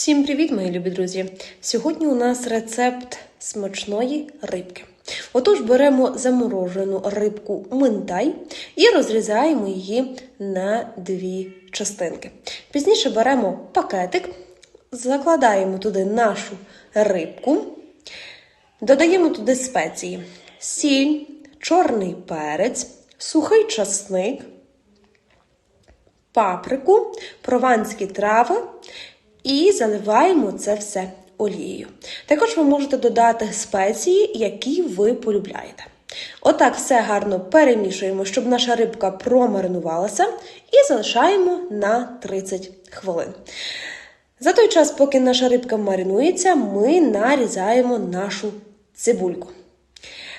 Всім привіт, мої любі друзі! Сьогодні у нас рецепт смачної рибки. Отож, беремо заморожену рибку минтай і розрізаємо її на дві частинки. Пізніше беремо пакетик, закладаємо туди нашу рибку, додаємо туди спеції: сіль, чорний перець, сухий часник, паприку, прованські трави і заливаємо це все олією. Також ви можете додати спеції, які ви полюбляєте. Отак все гарно перемішуємо, щоб наша рибка промаринувалася, і залишаємо на 30 хвилин. За той час, поки наша рибка маринується, ми нарізаємо нашу цибульку.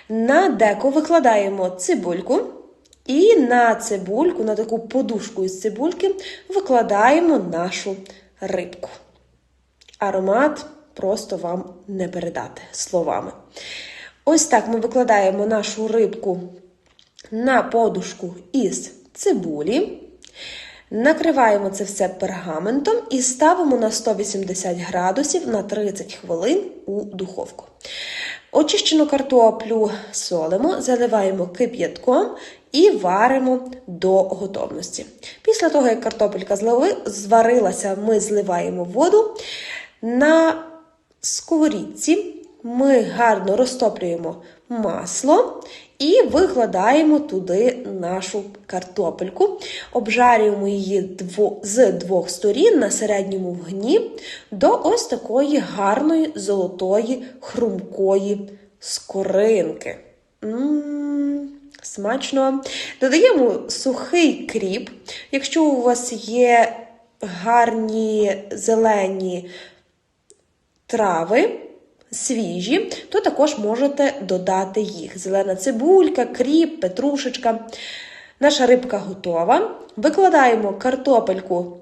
На деко викладаємо цибульку. І на цибульку, на таку подушку із цибульки, викладаємо нашу рибку. Аромат просто вам не передати словами. Ось так ми викладаємо нашу рибку на подушку із цибулі. Накриваємо це все пергаментом і ставимо на 180 градусів на 30 хвилин у духовку. Очищену картоплю солимо, заливаємо кип'ятком і варимо до готовності. Після того, як картопелька зварилася, ми зливаємо воду. На сковорідці ми гарно розтоплюємо масло і викладаємо туди нашу картопельку, обжарюємо її з двох сторін на середньому вогні до ось такої гарної золотої хрумкої скоринки. М-м-м, Смачно. Додаємо сухий кріп. Якщо у вас є гарні зелені трави, свіжі, то також можете додати їх. Зелена цибулька, кріп, петрушечка. Наша рибка готова. Викладаємо картопельку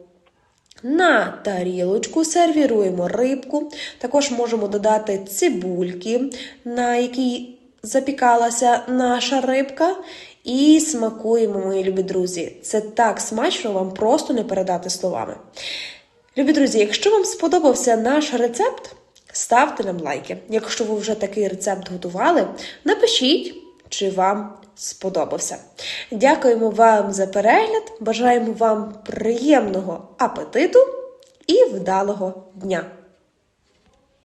на тарілочку, сервіруємо рибку. Також можемо додати цибульки, на якій запікалася наша рибка. І смакуємо, мої любі друзі. Це так смачно, вам просто не передати словами. Любі друзі, якщо вам сподобався наш рецепт, ставте нам лайки. Якщо ви вже такий рецепт готували, напишіть, чи вам сподобався. Дякуємо вам за перегляд, бажаємо вам приємного апетиту і вдалого дня!